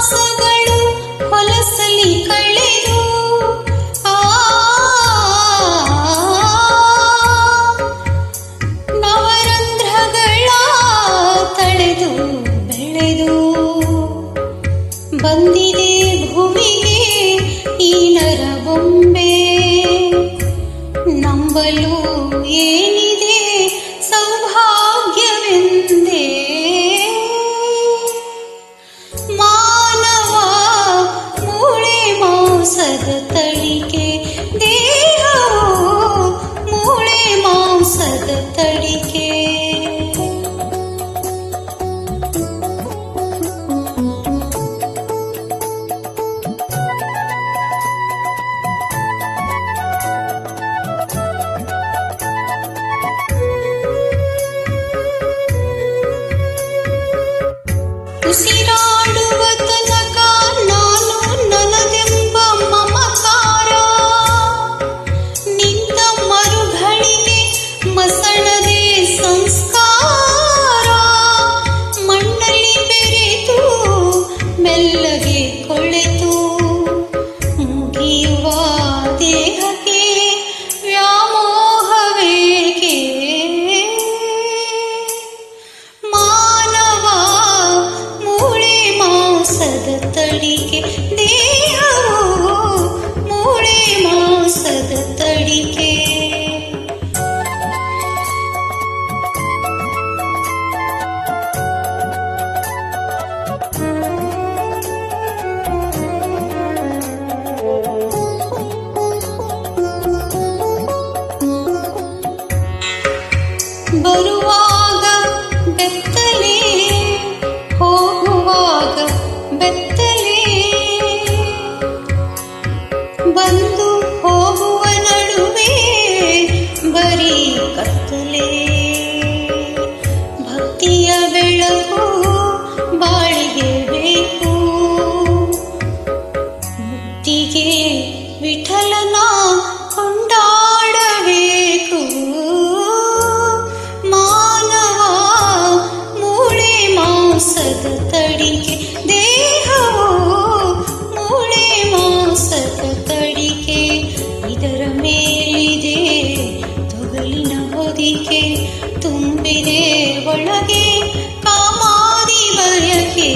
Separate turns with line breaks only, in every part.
ಆಸಗಳು ಹೊಲಸಲಿ ಕಳೆದು ನವರಂಧ್ರಗಳ ತಳೆದು ಬೆಳೆದು ಬಂದಿದೆ ಭೂಮಿಗೆ ಈ ನರಬೊಂಬೆ ನಂಬಲು ಏನಿದೆ ಸಂಭಾ ಬರುವಾಗ ಬೆತ್ತಲೆ ಹೋಗುವಾಗ ಬೆತ್ತಲೆ. ಬಂದು ಹೋಗುವ ನಡುವೆ ಬರೀ ಕತ್ತಲೆ. ಒಳಗೆ ಕಾಮಾದಿ ಬಯಕೆ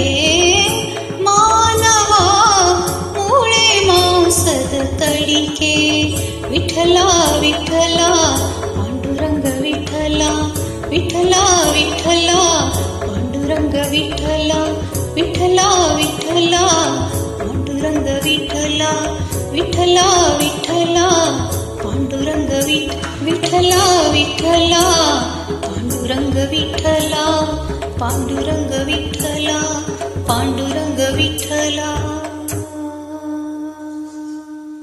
ಮಾನವ ಮೂಳೆ ಮಾಂಸದ ತಡಿಕೆ ವಿಠಲ ವಿಠಲ ಪಾಂಡುರಂಗ ವಿಠಲ ವಿಠಲ ವಿಠಲ ಪಾಂಡುರಂಗ ವಿಠಲ ವಿಠಲ ವಿಠಲ ಪಾಂಡುರಂಗ ವಿಠಲ ವಿಠಲ ವಿಠಲ ಪಾಂಡುರಂಗ ವಿಠ ವಿಠಲ ವಿಠಲ பாண்டுரங்க விட்டலா பாண்டுரங்க விட்டலா பாண்டுரங்க விட்டலா.